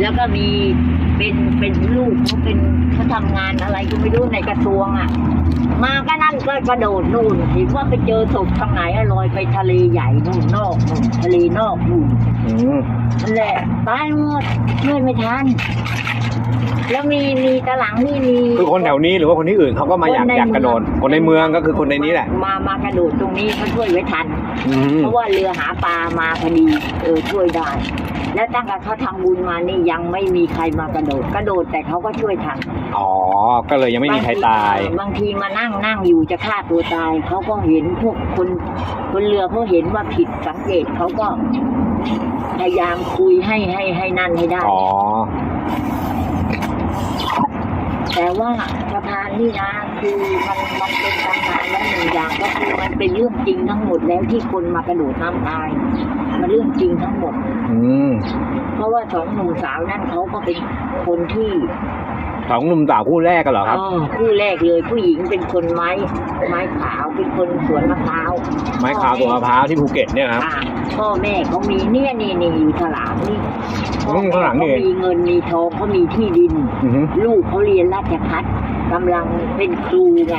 แล้วก็มีเป็นเป็นลูกเขาเป็นเขาทำงานอะไรก็ไม่รู้ในกระทรวงอะ มาก็นั่นก็กระโดดนู่นเห็นว่าไปเจอศพทางไหนอะลอยไปทะเลใหญ่นู่นนอกนู่นทะเลนอกนู่นนั่นแหละตายหมดช่วยไม่ทัน แล้วมีมีตะหลังนี่มีคือคนแถวนี้หรือว่าคนที่อื่นเขาก็มาอยากคนในอยากกระโดดคนในเมืองก็คือคนในนี้แหละ มามากระโดดตรงนี้เขาช่วยไว้ทัน อืมเพราะว่าเรือหาปลามาพอดีเออช่วยได้ แล้วตั้งแต่เขาทำบุญมานี่ยังไม่มีใครมากระโดด กระโดดแต่เขาก็ช่วยทันอ๋อ ก็เลยยังไม่มีใครตาย บงทีบางทีมานั่งนั่งอยู่จะฆ่าตัวตายเขาก็เห็นพวกคนคนเรือเขาเห็นว่าผิดสังเกตเขาก็ พยายามคุยให้ให้ให้นั่นให้ได้ อ๋อ แต่ว่าสะพานนี่นะคือมันมันเป็นตำนานแล้วหนึ่งอย่างก็คือมันเป็นเรื่องจริงทั้งหมดแล้วที่คนมากระโดดน้ำตาย มันเรื่องจริงทั้งหมด อืม เพราะว่าสองหนุ่มสาวนั่นเขาก็เป็นคนที่ สองหนุ่มสาวคู่แรกกันเหรอครับเออคู่แรกเลยผู้หญิงเป็นคนไม้ไม้ขาวเป็นคนสวนมะพร้าวไม้ขาวตัวมะพร้าวที่ภูเก็ตเนี่ยครับ อ่าพ่อแม่เขามีเนี่ยนี่นี่อยู่ถลางนี่อืมข้างหลังนี่ เขามีเงินมีทองเขามีที่ดิน อือฮึลูกเขาเรียนราชพัฒกำลังเป็นครูไง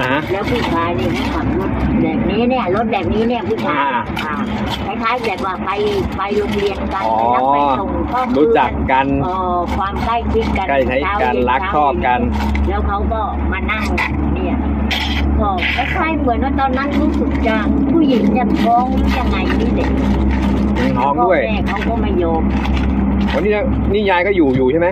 อ่าฮะแล้วผู้ชายนี่เขาขับรถแบบ นี้เนี่ยรถแบบนี้เนี่ยผู้ชายอ่าอ่าคล้ายๆแบบว่าไปไปโรงเรียนกันอ๋อ ไปรับไปส่งครอบครัวรู้จักกัน เอ่อความใกล้ชิดกันใกล้ชิดกันเช้าเย็รักชอบกัน แล้วเขาก็มานั่งเนี่ยก็คล้ายๆเหมือนว่าตอนนั้นรู้สึกจะผู้หญิงจะท้องหรือยังไงนี่เด็กท้องด้วย พ่อแม่เขาก็ไม่ยอม วันนี้นี่ยายก็อยู่อยู่ใช่ไหม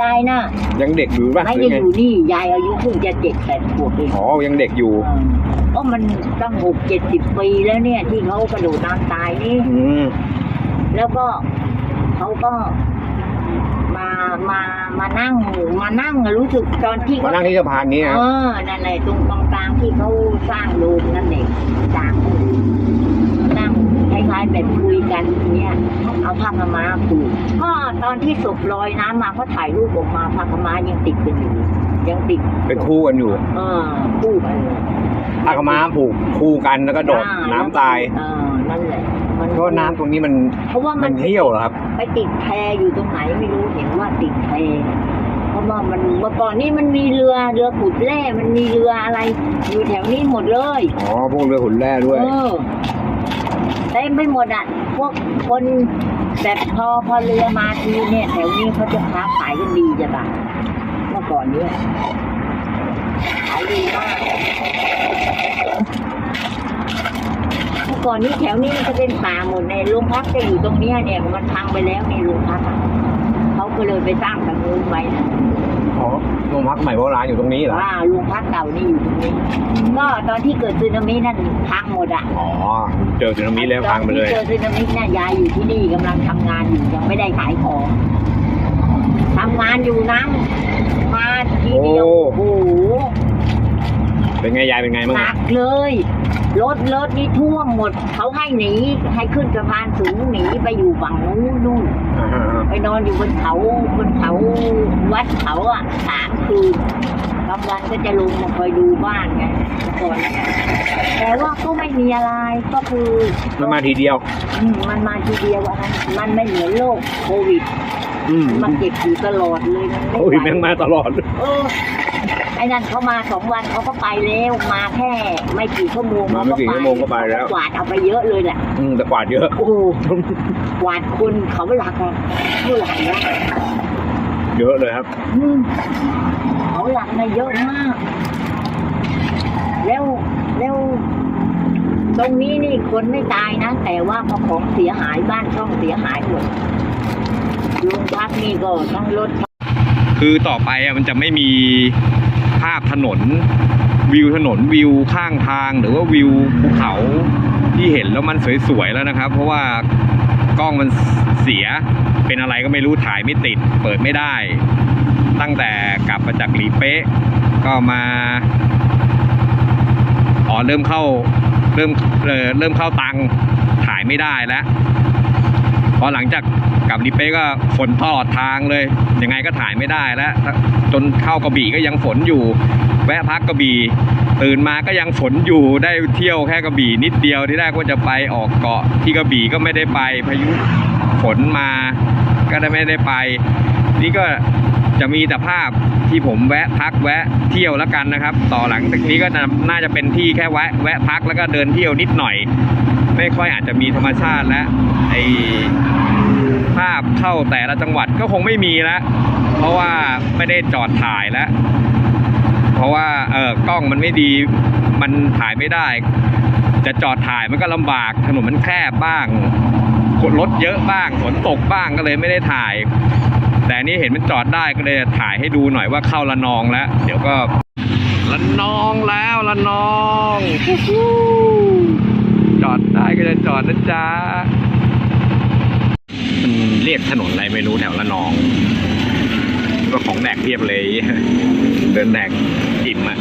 ยายน่ะ ยังเด็กอยู่ป่ะไม่หรืได้อไงอยู่นี่ยายอายุเพิ่งจะเจ็ดแปดขวบเองอ๋อยังเด็กอยู่เก็มันตั้งหกเจ็ดสิบปีแล้วเนี่ย ที่เขากระโดดน้ำตายนี่ อืมแล้วก็เขาก็มามามานั่งมานั่งรู้สึกตอนที่มาเขานั่งที่สะพานนี้ครับเออนั่นแหละตรงกลางกลางๆที่เขาสร้างโดมนั่นเองกลางนั่งคล้ายๆแบบคุย กันเนี่ยเอาผ้าขาวม้าผูกก็ตอนที่ศพลอยน้ำมาเขาถ่ายรูปออกมาผ้าขาวม้ายังติดกันอยู่ยังติดเป็นคู่กันอยู่เออคู่กันเลยผ้าขาวม้าผูกคู่กันแล้วก็โดดอ่น้ำตายเออนั่นแหละมันเพราะน้ำตรงนี้มันเพราะว่ามัมันนเที่ยวเหรอครับ ไปติดแพอยู่ตรงไหนไม่รู้เห็นว่าติดแพเพราะว่ามันเมื่อก่อนนี่มันมีเรือเรือขุดแร่มันมีเรืออะไร อยู่แถวนี้หมดเลยอ๋อพวกเรือขุนแร่ด้วยเออ เต็มไปหมดอะ พวกคนแบบพอพอเรือมาทีเนี่ยแถวนี้เขาจะค้าขายกันดีจะป่ะเมื่อก่อนเนี่ยขายดีมากเมื่อก่อนนี้แถวนี้มันจะเป็นป่าหมดในโรงพักจะอยู่ตรงเนี้ยเนี่ยมันพังไปแล้วในโรงพักอะ ก็เลยไปสร้างทางนู้นไว้นะอ๋อโรงพักใหม่โบราณอยู่ตรงนี้เหรอว่าโรงพักเก่านี่อยู่ตรงนี้ ก็ตอนที่เกิดสึนามินั่นพังหมดอะอ๋อเจอสึนามิแล้วพังไปเลยตอนที่เจอสึนามิเนี่ยยายอยู่ที่นี่กำลังทำงานอยู่ยังไม่ได้ขายของทำงานอยู่น้ำมาทีเดียวโอ้โอ้โห เป็นไงยายเป็นไงบ้างหนัอะกเลย รถรถนี่ท่วมหมด เขาให้หนีให้ขึ้นสะพานสูงหนีไปอยู่ฝั่งนู้นนู่นอ่าฮะไปนอนอยู่บนเขาบนเขาวัดเขาอะสามคืนกลางวันก็จะลงมาคอยดูบ้านไงก่อนแต่ว่าก็ไม่มีอะไรก็คือมันมาทีเดียว อืมมันมาทีเดียวอะนะมันไม่เหมือนโรคโควิดอืมมันเก็บอยู่ตลอดเลยมันโอ้ยไหว แม่งมาตลอด เออ ไอ้นั่นเขามาสองวันเขาก็ไปแล้วมาแค่ไม่กี่ชั่วโมงมาไม่กี่ชั่วโมงก็ไปแล้ว กวาดเอาไปเยอะเลยแหละอืมแต่กวาดเยอะโอ้โหกวาดคนเขาหลักอะเท่าไหร่นะเยอะเลยครับอืมเขาหลังนะเยอะมาก แล้วแล้วตรงนี้นี่คนไม่ตายนะแต่ว่าพอของเสียหายบ้านช่องเสียหายหมดโรงพักนี่ก็ทั้งรถคือต่อไปอะมันจะไม่มี ภาพถนนวิวถนนวิวข้างทาง หรือว่าวิวภูเขาที่เห็นแล้วมันสวยๆแล้วนะครับ เพราะว่ากล้องมันเสียเป็นอะไรก็ไม่รู้ถ่ายไม่ติด เปิดไม่ได้ ตั้งแต่กลับมาจากหลีเป๊ะ ก็มาอ๋อเริ่มเข้าเริ่มเเริ่มเข้าตังค์ถ่ายไม่ได้แล้ว พอหลังจากกลับลีเป้ก็ฝนตลอดทางเลย ยังไงก็ถ่ายไม่ได้แล้ว จนเข้ากระบี่ก็ยังฝนอยู่ แวะพักกระบี่ตื่นมาก็ยังฝนอยู่ได้เที่ยวแค่กระบี่นิดเดียวที่แรกว่าจะไปออกเกาะที่กระบี่ก็ไม่ได้ไปพายุฝนมาก็ได้ไม่ได้ไป นี่ก็จะมีแต่ภาพ ที่ผมแวะพักแวะเที่ยวแล้วกันนะครับ ต่อหลังจากนี้ก็น่าจะเป็นที่แค่แวะแวะพักแล้วก็เดินเที่ยวนิดหน่อย ไม่ค่อยอาจจะมีธรรมชาติและไอภาพเข้าแต่ละจังหวัดก็คงไม่มีแล้วเพราะว่าไม่ได้จอดถ่ายแล้ว เพราะว่าเออกล้องมันไม่ดีมันถ่ายไม่ได้ จะจอดถ่ายมันก็ลำบากถนนมันแคบบ้างคนรถเยอะบ้างฝนตกบ้างก็เลยไม่ได้ถ่าย แต่อันนี่เห็นมันจอดได้ก็เลยถ่ายให้ดูหน่อยว่าเข้าละนองแล้ว เดี๋ยวก็ละนองแล้วละนองจอดได้ก็จะจอดนะจ๊ะมันเรียกถนนอะไรไม่รู้แถวละนอง ก็ของแดกเพียบเลย เดินแดกอิ่มอะ